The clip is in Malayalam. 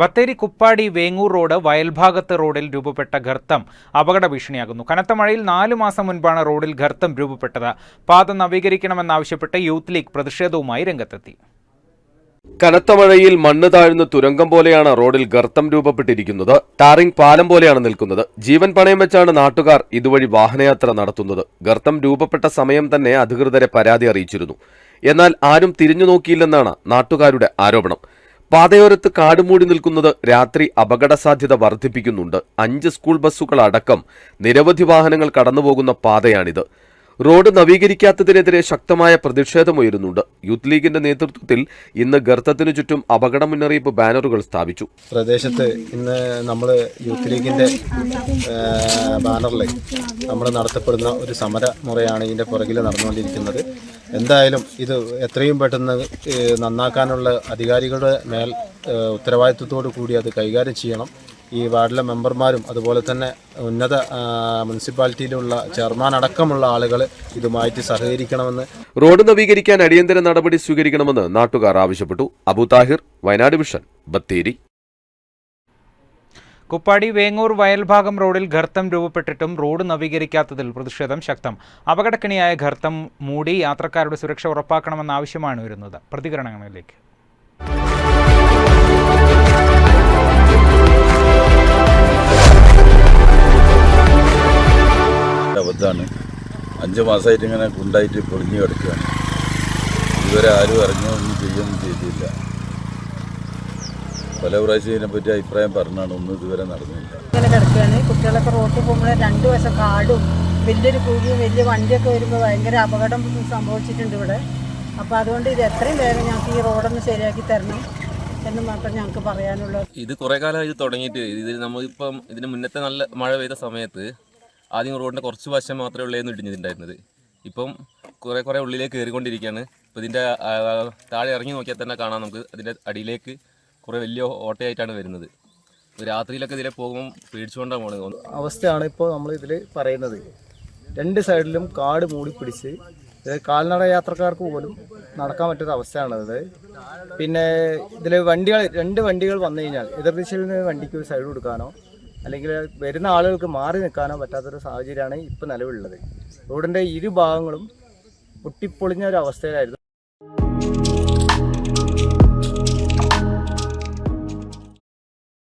ബത്തേരി കുപ്പാടി വേങ്ങൂർ റോഡ് വയൽഭാഗത്ത് റോഡിൽ രൂപപ്പെട്ട ഗർത്തം അപകട ഭീഷണിയാകുന്നു. കനത്ത മഴയിൽ നാലു മാസം മുൻപാണ് റോഡിൽ ഗർത്തം രൂപപ്പെട്ടത്. പാത നവീകരിക്കണമെന്നാവശ്യപ്പെട്ട് യൂത്ത് ലീഗ് പ്രതിഷേധവുമായി രംഗത്തെത്തി. കനത്ത മഴയിൽ മണ്ണ് താഴ്ന്ന് തുരങ്കം പോലെയാണ് റോഡിൽ ഗർത്തം രൂപപ്പെട്ടിരിക്കുന്നത്. ടാറിംഗ് പാലം പോലെയാണ് നിൽക്കുന്നത്. ജീവൻ പണയം വെച്ചാണ് നാട്ടുകാർ ഇതുവഴി വാഹനയാത്ര നടത്തുന്നത്. ഗർത്തം രൂപപ്പെട്ട സമയം തന്നെ അധികൃതരെ പരാതി അറിയിച്ചിരുന്നു. എന്നാൽ ആരും തിരിഞ്ഞു നോക്കിയില്ലെന്നാണ് നാട്ടുകാരുടെ ആരോപണം. പാതയോരത്ത് കാടുമൂടി നിൽക്കുന്നത് രാത്രി അപകട സാധ്യത വർദ്ധിപ്പിക്കുന്നുണ്ട്. അഞ്ച് സ്കൂൾ ബസ്സുകൾ അടക്കം നിരവധി വാഹനങ്ങൾ കടന്നുപോകുന്ന പാതയാണിത്. റോഡ് നവീകരിക്കാത്തതിനെതിരെ ശക്തമായ പ്രതിഷേധമുയരുന്നുണ്ട്. യൂത്ത് ലീഗിന്റെ നേതൃത്വത്തിൽ ഇന്ന് ഗർത്തത്തിനു ചുറ്റും അപകട മുന്നറിയിപ്പ് ബാനറുകൾ സ്ഥാപിച്ചു. പ്രദേശത്ത് ഇന്ന് നമ്മൾ യൂത്ത് ലീഗിന്റെ ബാനറിൽ നമ്മൾ നടത്തപ്പെടുന്ന ഒരു സമര മുറയാണ് ഇതിന്റെ പുറകിൽ നടന്നുകൊണ്ടിരിക്കുന്നത്. എന്തായാലും ഇത് എത്രയും പെട്ടെന്ന് നന്നാക്കാനുള്ള അധികാരികളുടെ മേൽ ഉത്തരവാദിത്വത്തോടു കൂടി അത് കൈകാര്യം ചെയ്യണം. ഈ വാർഡിലെ മെമ്പർമാരും അതുപോലെ തന്നെ ഉന്നത മുനിസിപ്പാലിറ്റിയിലുള്ള ചെയർമാൻ അടക്കമുള്ള ആളുകൾ ഇതുമായിട്ട് സഹകരിക്കണമെന്ന് റോഡ് നവീകരിക്കാൻ അടിയന്തര നടപടി സ്വീകരിക്കണമെന്ന് നാട്ടുകാർ ആവശ്യപ്പെട്ടു. അബു താഹിർ വയനാട് വിഷൻ ബത്തേരി. കുപ്പാടി വേങ്ങൂർ വയൽഭാഗം റോഡിൽ ഗർത്തം രൂപപ്പെട്ടിട്ടും റോഡ് നവീകരിക്കാത്തതിൽ പ്രതിഷേധം ശക്തം. അപകടക്കിണിയായ ഗർത്തം മൂടി യാത്രക്കാരുടെ സുരക്ഷ ഉറപ്പാക്കണമെന്ന ആവശ്യമാണ് വരുന്നത് പ്രതികരണങ്ങളിലേക്ക്. അബദ്ധമാണ് അഞ്ച് മാസമായിട്ട് ഇങ്ങനെ കുണ്ടായിട്ട് പൊളിഞ്ഞു കിടക്കുകയാണ്. ഇതുവരെ ആരും ഇറങ്ങി ഒന്നും ചെയ്യുകയൊന്നും ചെയ്തില്ല. പല പ്രാവശ്യം ഇതിനെപ്പറ്റി അഭിപ്രായം പറഞ്ഞാണ് ഒന്നും ഇതുവരെ നടന്നില്ല. ഇങ്ങനെ കിടക്കുകയാണ്. കുട്ടികളൊക്കെ റോട്ടിൽ പോകുമ്പോൾ രണ്ട് വശം കാടും വലിയൊരു കുഴിയും വലിയ വണ്ടിയൊക്കെ വരുമ്പോൾ ഭയങ്കര അപകടം സംഭവിച്ചിട്ടുണ്ട് ഇവിടെ. അപ്പോൾ അതുകൊണ്ട് ഇത് എത്രയും വേഗം ഞങ്ങൾക്ക് ഈ റോഡൊന്ന് ശരിയാക്കി തരണം എന്ന് മാത്രം ഞങ്ങൾക്ക് പറയാനുള്ളത്. ഇത് കുറേ കാലം ഇത് തുടങ്ങിയിട്ട് ഇത് നമ്മളിപ്പം ഇതിന് മുന്നത്തെ നല്ല മഴ പെയ്ത സമയത്ത് ആദ്യം റോഡിന്റെ കുറച്ച് വശം മാത്രമേ ഉള്ളേന്ന് ഇടിഞ്ഞിട്ടുണ്ടായിരുന്നത്. ഇപ്പം കുറേ കുറേ ഉള്ളിലേക്ക് കയറിക്കൊണ്ടിരിക്കുകയാണ്. ഇപ്പോൾ ഇതിന്റെ താഴെ ഇറങ്ങി നോക്കിയാൽ തന്നെ കാണാം നമുക്ക് അതിന്റെ അടിയിലേക്ക് കുറേ വലിയ ഓട്ടയായിട്ടാണ് വരുന്നത്. രാത്രിയിലൊക്കെ ഇതിലെ പോകുമ്പോൾ പേടിച്ചുകൊണ്ടാണ് പോണത് അവസ്ഥയാണ് ഇപ്പോൾ നമ്മൾ ഇതിൽ പറയുന്നത്. രണ്ട് സൈഡിലും കാട് മൂടി പിടിച്ച് കാൽനട യാത്രക്കാർക്ക് പോലും നടക്കാൻ പറ്റാത്ത അവസ്ഥയാണത്. പിന്നെ ഇതിൽ വണ്ടികൾ രണ്ട് വണ്ടികൾ വന്നു കഴിഞ്ഞാൽ എതിർദിശയിൽ നിന്ന് വണ്ടിക്ക് ഒരു സൈഡ് കൊടുക്കാനോ അല്ലെങ്കിൽ വരുന്ന ആളുകൾക്ക് മാറി നിൽക്കാനോ പറ്റാത്തൊരു സാഹചര്യമാണ് ഇപ്പോൾ നിലവിലുള്ളത്. റോഡിന്റെ ഇരുഭാഗങ്ങളും പൊട്ടിപ്പൊളിഞ്ഞ ഒരു അവസ്ഥയിലായിരുന്നു.